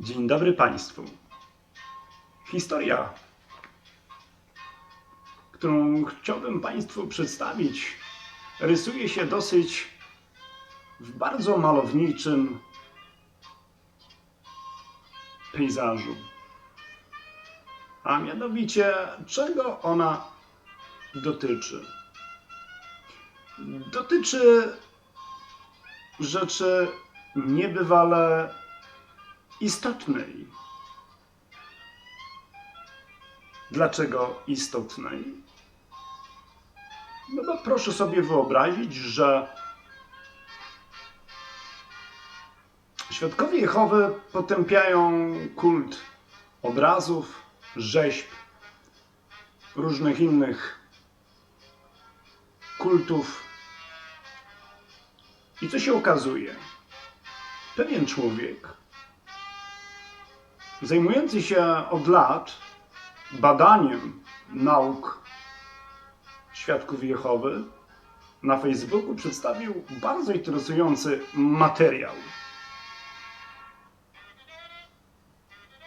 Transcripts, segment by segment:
Dzień dobry Państwu. Historia, którą chciałbym Państwu przedstawić, rysuje się dosyć w bardzo malowniczym pejzażu. A mianowicie, czego ona dotyczy? Dotyczy rzeczy niebywale istotnej. Dlaczego istotnej? No bo proszę sobie wyobrazić, że świadkowie Jehowy potępiają kult obrazów, rzeźb, różnych innych kultów. I co się okazuje? Pewien człowiek, zajmujący się od lat badaniem nauk świadków Jehowy, na Facebooku przedstawił bardzo interesujący materiał.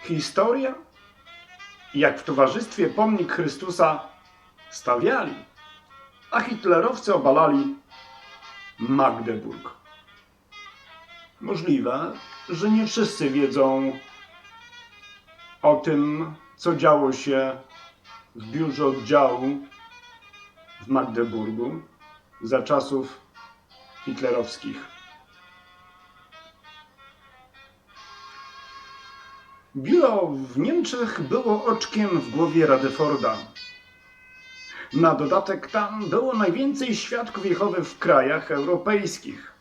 Historia, jak w towarzystwie pomnik Chrystusa stawiali, a hitlerowcy obalali Magdeburg. Możliwe, że nie wszyscy wiedzą o tym, co działo się w biurze oddziału w Magdeburgu za czasów hitlerowskich. Biuro w Niemczech było oczkiem w głowie Radeforda. Na dodatek tam było najwięcej świadków Jehowy w krajach europejskich.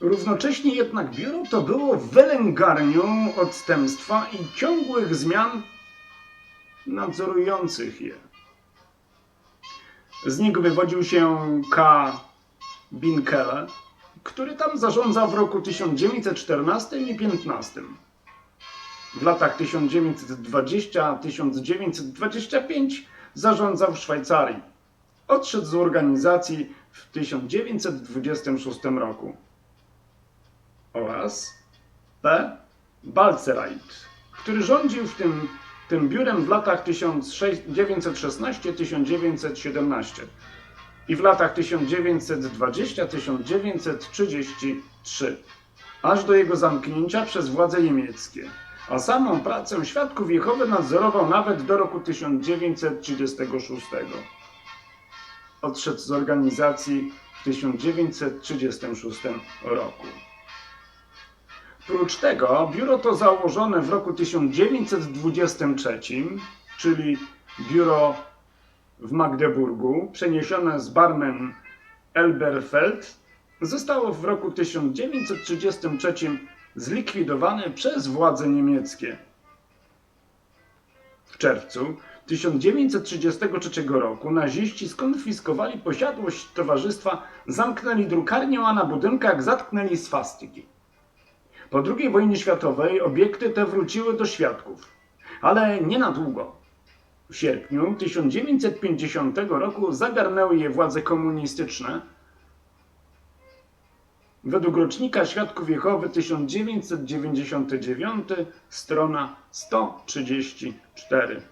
Równocześnie jednak biuro to było wylęgarnią odstępstwa i ciągłych zmian nadzorujących je. Z niego wywodził się K. Binkele, który tam zarządzał w roku 1914 i 15. W latach 1920-1925 zarządzał w Szwajcarii. Odszedł z organizacji w 1926 roku. Oraz P. Balcerait, który rządził w tym, tym biurem w latach 1916-1917 i w latach 1920-1933, aż do jego zamknięcia przez władze niemieckie a samą pracę świadków Jehowy nadzorował nawet do roku 1936. Odszedł z organizacji w 1936 roku. Prócz tego biuro to założone w roku 1923, czyli biuro w Magdeburgu, przeniesione z Barmen Elberfeld, zostało w roku 1933 zlikwidowany przez władze niemieckie. W czerwcu 1933 roku naziści skonfiskowali posiadłość towarzystwa, zamknęli drukarnię, a na budynkach zatknęli swastyki. Po II wojnie światowej obiekty te wróciły do świadków, ale nie na długo. W sierpniu 1950 roku zagarnęły je władze komunistyczne, Według rocznika Świadków Jehowy 1999, strona 134.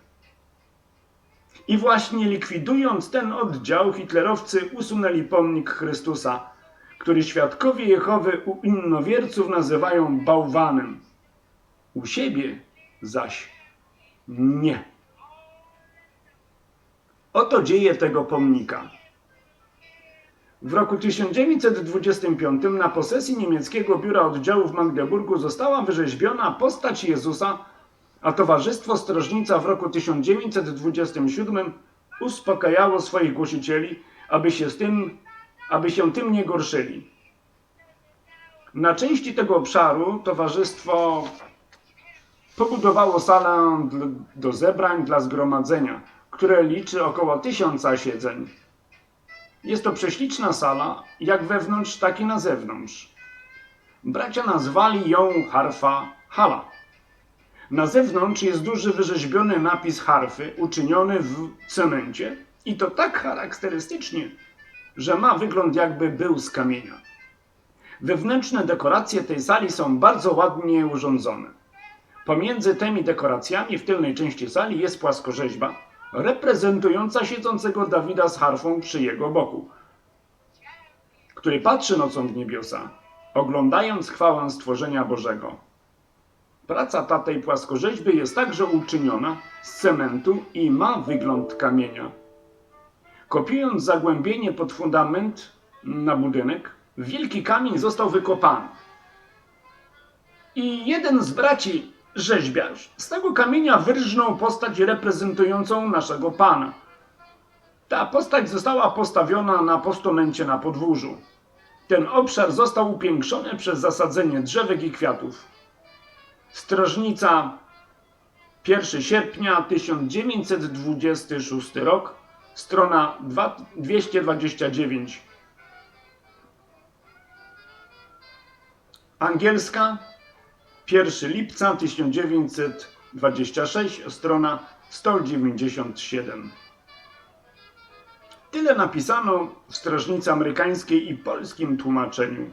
I właśnie likwidując ten oddział, hitlerowcy usunęli pomnik Chrystusa, który Świadkowie Jehowy u innowierców nazywają bałwanem. U siebie zaś nie. Oto dzieje tego pomnika. W roku 1925 na posesji niemieckiego biura oddziału w Magdeburgu została wyrzeźbiona postać Jezusa, a Towarzystwo Strażnica w roku 1927 uspokajało swoich głosicieli, aby się, z tym, aby się tym nie gorszyli. Na części tego obszaru towarzystwo pobudowało salę do zebrań dla zgromadzenia, które liczy około tysiąca siedzeń. Jest to prześliczna sala, jak wewnątrz, tak i na zewnątrz. Bracia nazwali ją harfa hala. Na zewnątrz jest duży wyrzeźbiony napis harfy, uczyniony w cemencie i to tak charakterystycznie, że ma wygląd jakby był z kamienia. Wewnętrzne dekoracje tej sali są bardzo ładnie urządzone. Pomiędzy tymi dekoracjami w tylnej części sali jest płaskorzeźba reprezentująca siedzącego Dawida z harfą przy jego boku, który patrzy nocą w niebiosa, oglądając chwałę stworzenia Bożego. Praca ta tej płaskorzeźby jest także uczyniona z cementu i ma wygląd kamienia. Kopiując zagłębienie pod fundament na budynek, wielki kamień został wykopany. I jeden z braci rzeźbiarz z tego kamienia wyrżnął postać reprezentującą naszego Pana. Ta postać została postawiona na postamencie na podwórzu. Ten obszar został upiększony przez zasadzenie drzewek i kwiatów. Strażnica 1 sierpnia 1926 rok, strona 2 229. Angielska 1 lipca 1926, strona 197. Tyle napisano w Strażnicy Amerykańskiej i polskim tłumaczeniu.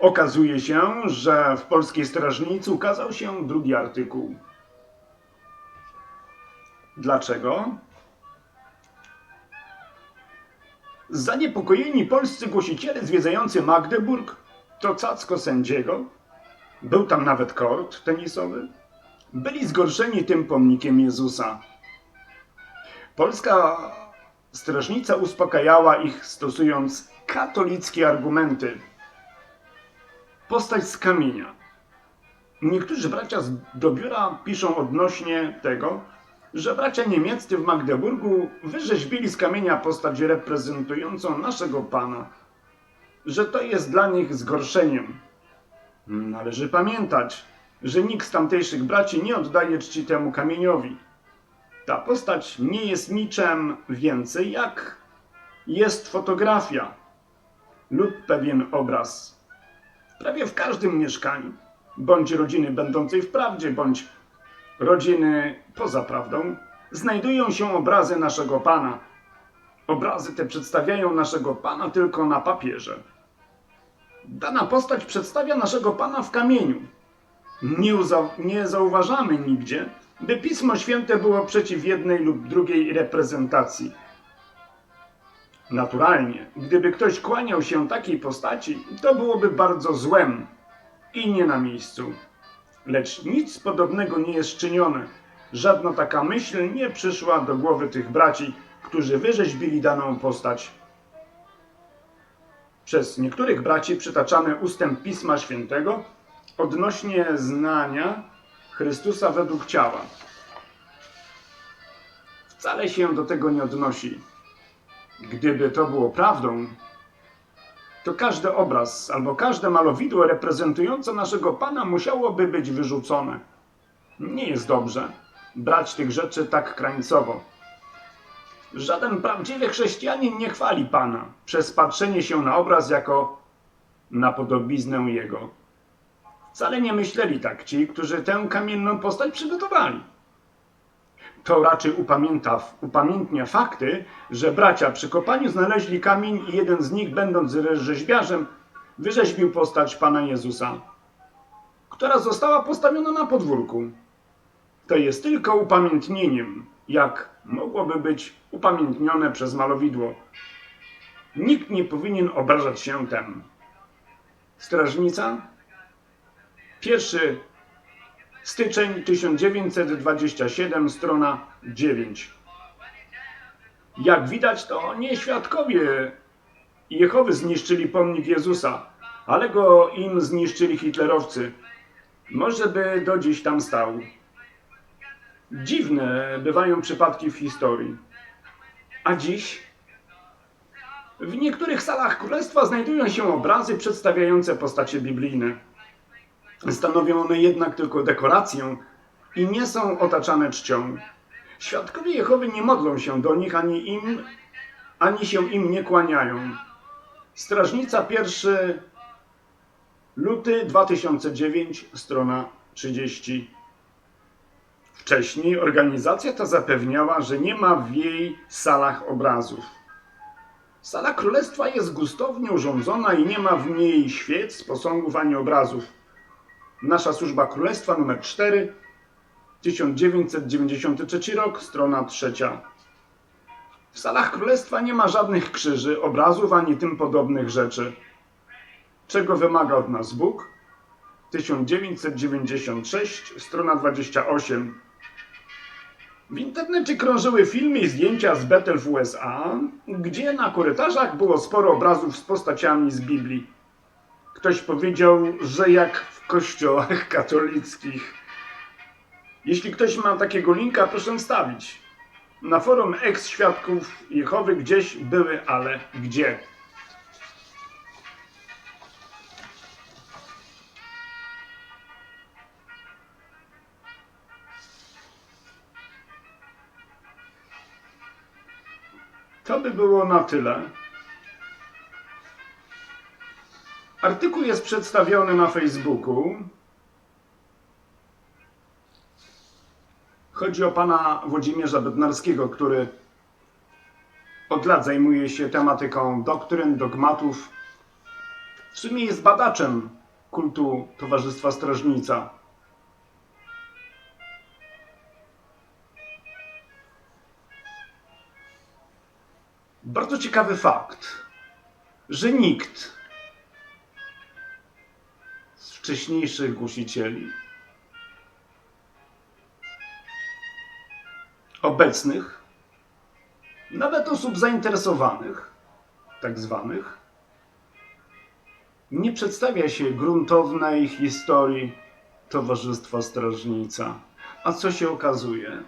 Okazuje się, że w polskiej strażnicy ukazał się drugi artykuł. Dlaczego? Zaniepokojeni polscy głosiciele zwiedzający Magdeburg to cacko sędziego, był tam nawet kort tenisowy, byli zgorszeni tym pomnikiem Jezusa. Polska strażnica uspokajała ich stosując katolickie argumenty. Postać z kamienia. Niektórzy bracia do biura piszą odnośnie tego, że bracia niemieccy w Magdeburgu wyrzeźbili z kamienia postać reprezentującą naszego Pana, że to jest dla nich zgorszeniem. Należy pamiętać, że nikt z tamtejszych braci nie oddaje czci temu kamieniowi. Ta postać nie jest niczym więcej jak jest fotografia lub pewien obraz. Prawie w każdym mieszkaniu, bądź rodziny będącej w prawdzie, bądź rodziny poza prawdą, znajdują się obrazy naszego Pana. Obrazy te przedstawiają naszego Pana tylko na papierze. Dana postać przedstawia naszego Pana w kamieniu. Nie, nie zauważamy nigdzie, by Pismo Święte było przeciw jednej lub drugiej reprezentacji. Naturalnie, gdyby ktoś kłaniał się takiej postaci, to byłoby bardzo złem i nie na miejscu. Lecz nic podobnego nie jest czynione. Żadna taka myśl nie przyszła do głowy tych braci, którzy wyrzeźbili daną postać. Przez niektórych braci przytaczany ustęp Pisma Świętego odnośnie znania Chrystusa według ciała. Wcale się do tego nie odnosi. Gdyby to było prawdą, to każdy obraz albo każde malowidło reprezentujące naszego Pana musiałoby być wyrzucone. Nie jest dobrze brać tych rzeczy tak krańcowo. Żaden prawdziwy chrześcijanin nie chwali Pana przez patrzenie się na obraz jako na podobiznę Jego. Wcale nie myśleli tak ci, którzy tę kamienną postać przygotowali. To raczej upamięta, upamiętnia fakty, że bracia przy kopaniu znaleźli kamień i jeden z nich, będąc rzeźbiarzem, wyrzeźbił postać Pana Jezusa, która została postawiona na podwórku. To jest tylko upamiętnieniem, jak mogłoby być upamiętnione przez malowidło. Nikt nie powinien obrażać się tem. Strażnica 1 styczeń 1927, strona 9. Jak widać, to nie świadkowie Jehowy zniszczyli pomnik Jezusa, ale go im zniszczyli hitlerowcy. Może by do dziś tam stał. Dziwne bywają przypadki w historii. A dziś? W niektórych salach królestwa znajdują się obrazy przedstawiające postacie biblijne. Stanowią one jednak tylko dekorację i nie są otaczane czcią. Świadkowie Jehowy nie modlą się do nich, ani im, ani się im nie kłaniają. Strażnica 1 luty 2009, strona 30. Wcześniej organizacja ta zapewniała, że nie ma w jej salach obrazów. Sala królestwa jest gustownie urządzona i nie ma w niej świec, posągów ani obrazów. Nasza służba królestwa numer 4, 1993 rok, strona trzecia. W salach królestwa nie ma żadnych krzyży, obrazów ani tym podobnych rzeczy. Czego wymaga od nas Bóg? 1996, strona 28. W internecie krążyły filmy i zdjęcia z Bethel w USA, gdzie na korytarzach było sporo obrazów z postaciami z Biblii. Ktoś powiedział, że jak w kościołach katolickich. Jeśli ktoś ma takiego linka, proszę wstawić. Na forum ex-świadków Jehowy gdzieś były, ale gdzie? To by było na tyle. Artykuł jest przedstawiony na Facebooku. Chodzi o pana Włodzimierza Bednarskiego, który od lat zajmuje się tematyką doktryn, dogmatów. W sumie jest badaczem kultu Towarzystwa Strażnica. Bardzo ciekawy fakt, że nikt wcześniejszych głosicieli obecnych, nawet osób zainteresowanych, tak zwanych, nie przedstawia się gruntownej historii Towarzystwa Strażnica. A co się okazuje?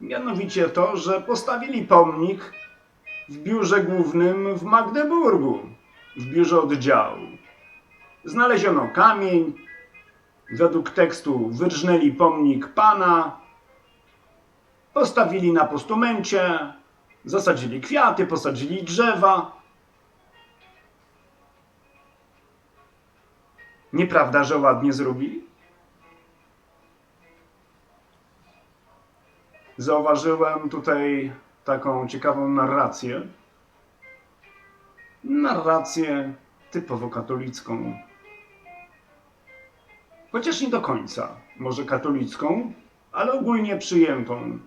Mianowicie to, że postawili pomnik w biurze głównym w Magdeburgu, w biurze oddziału. Znaleziono kamień, według tekstu wyrżnęli pomnik pana, postawili na postumencie, zasadzili kwiaty, posadzili drzewa. Nieprawda, że ładnie zrobili? Zauważyłem tutaj taką ciekawą narrację. Narrację typowo katolicką. Chociaż nie do końca. Może katolicką, ale ogólnie przyjętą.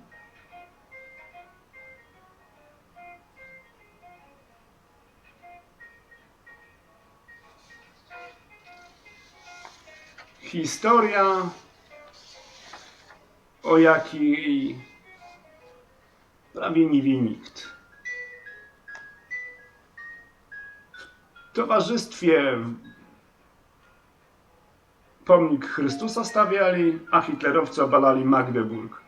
Historia, o jakiej prawie nie wie nikt. W towarzystwie pomnik Chrystusa stawiali, a hitlerowcy obalali Magdeburg.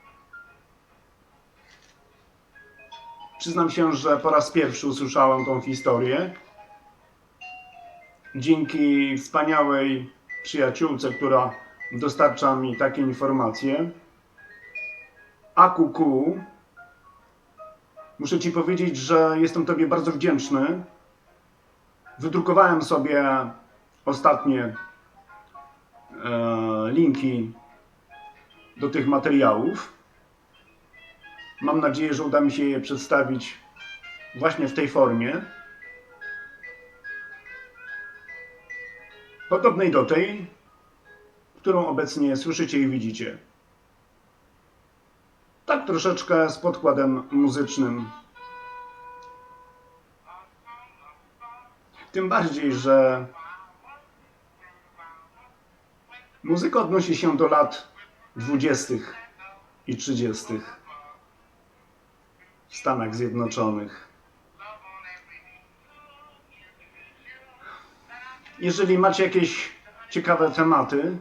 Przyznam się, że po raz pierwszy usłyszałem tą historię. Dzięki wspaniałej przyjaciółce, która dostarcza mi takie informacje. AQQ, muszę Ci powiedzieć, że jestem Tobie bardzo wdzięczny. Wydrukowałem sobie ostatnie linki do tych materiałów. Mam nadzieję, że uda mi się je przedstawić właśnie w tej formie. Podobnej do tej, którą obecnie słyszycie i widzicie. Tak troszeczkę z podkładem muzycznym. Tym bardziej, że muzyka odnosi się do lat 20. i 30. w Stanach Zjednoczonych. Jeżeli macie jakieś ciekawe tematy,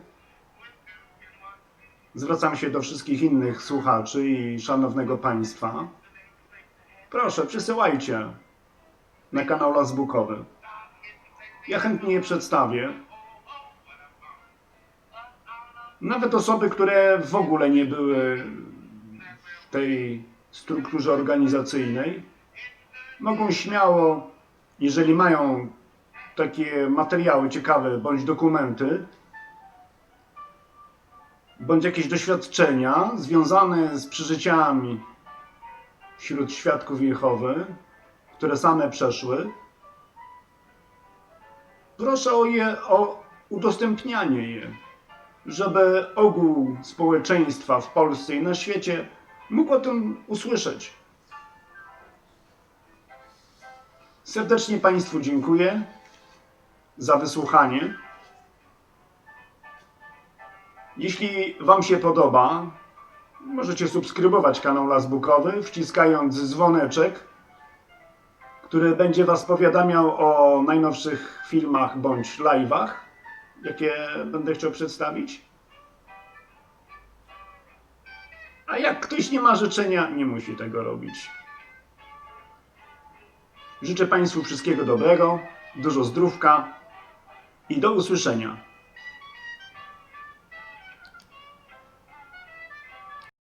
zwracam się do wszystkich innych słuchaczy i szanownego państwa. Proszę, przysyłajcie na kanał Lasbukowy. Ja chętnie je przedstawię. Nawet osoby, które w ogóle nie były w tej strukturze organizacyjnej, mogą śmiało, jeżeli mają takie materiały ciekawe bądź dokumenty, bądź jakieś doświadczenia związane z przeżyciami wśród świadków Jehowy, które same przeszły, proszę o je, o udostępnianie je, żeby ogół społeczeństwa w Polsce i na świecie mógł o tym usłyszeć. Serdecznie Państwu dziękuję za wysłuchanie. Jeśli Wam się podoba, możecie subskrybować kanał Lasbukowy, wciskając dzwoneczek, który będzie Was powiadamiał o najnowszych filmach bądź live'ach, jakie będę chciał przedstawić. A jak ktoś nie ma życzenia, nie musi tego robić. Życzę Państwu wszystkiego dobrego, dużo zdrówka i do usłyszenia.